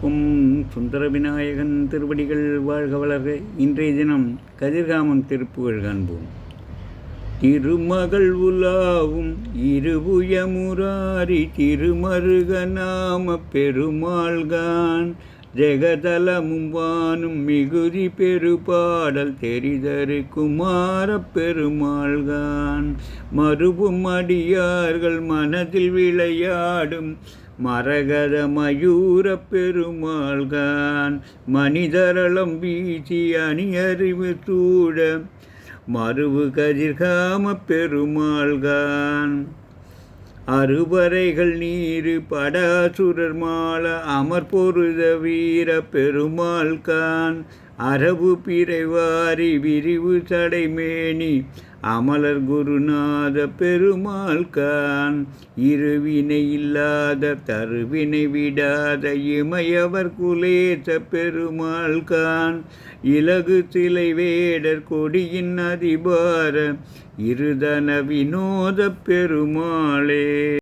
போற்றும் சுந்தர விநாயகன் திருவடிகள் வாழ்க வளர்க. இன்றைய தினம் கதிர்காமம் திருப்புகள் காண்போம். திருமகள் உலாவும் இருபுயமுராரி திருமருக நாம பெருமாள்கான் ஜெகதலமும் வானும் மிகுதி பெருபாடல் தெரிதரு குமார பெருமாள்கான். மறுபும் அடியார்கள் மனதில் விளையாடும் மரகத மயூர பெருமாள்கான். மனிதரளம் வீசி அணியறிவு சூட மறுவு கதிர்காம பெருமாள்கான். அறுவரைகள் நீரு படாசுரர் மால அமர்பொருத வீர வீர பெருமாள்கான் அரபு பிறைவாரி விரிவு சடைமேனி அமலர் குருநாத பெருமாள் கான். இருவினை இல்லாத தருவினை விடாத இமையவர் குலேச பெருமாள்கான் இலகு சிலை வேடர் கொடியின் அதிபார இருதன வினோத பெருமாளே.